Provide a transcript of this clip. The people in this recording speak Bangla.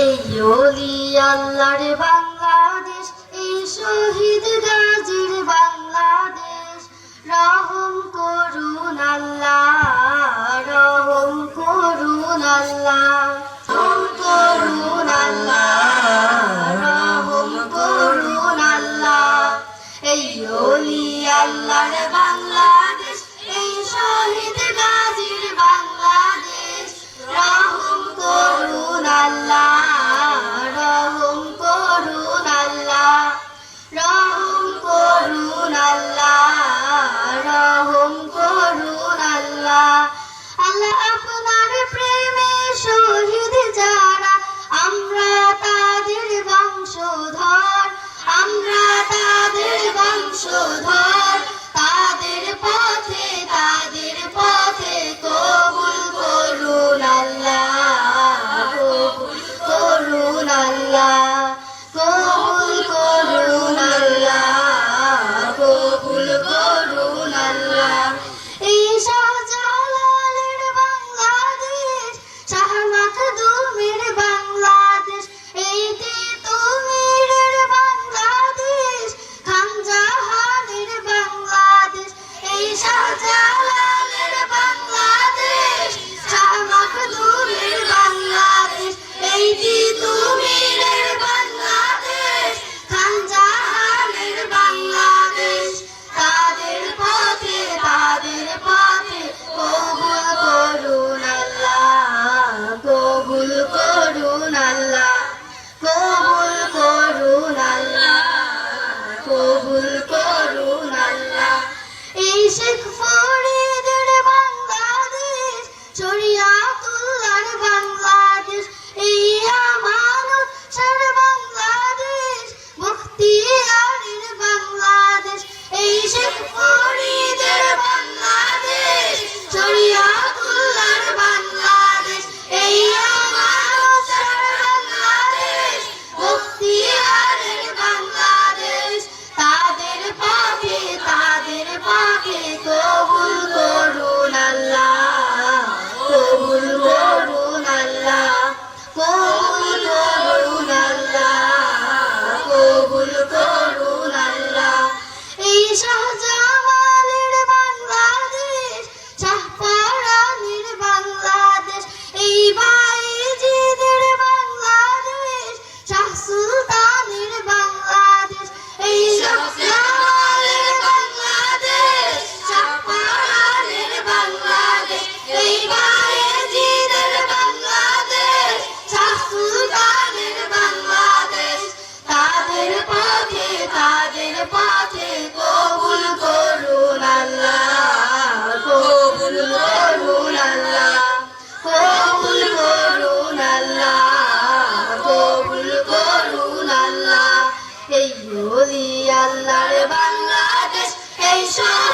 এই বাংলাদেশ এই শহীদ গাজীর বাংলাদেশ। রহম করুন আল্লাহ রহম করুন আল্লাহ। আল্লাহ 说他。Shut. চড়িয়া এই হলি আল্লাহর বাংলাদেশ এই সব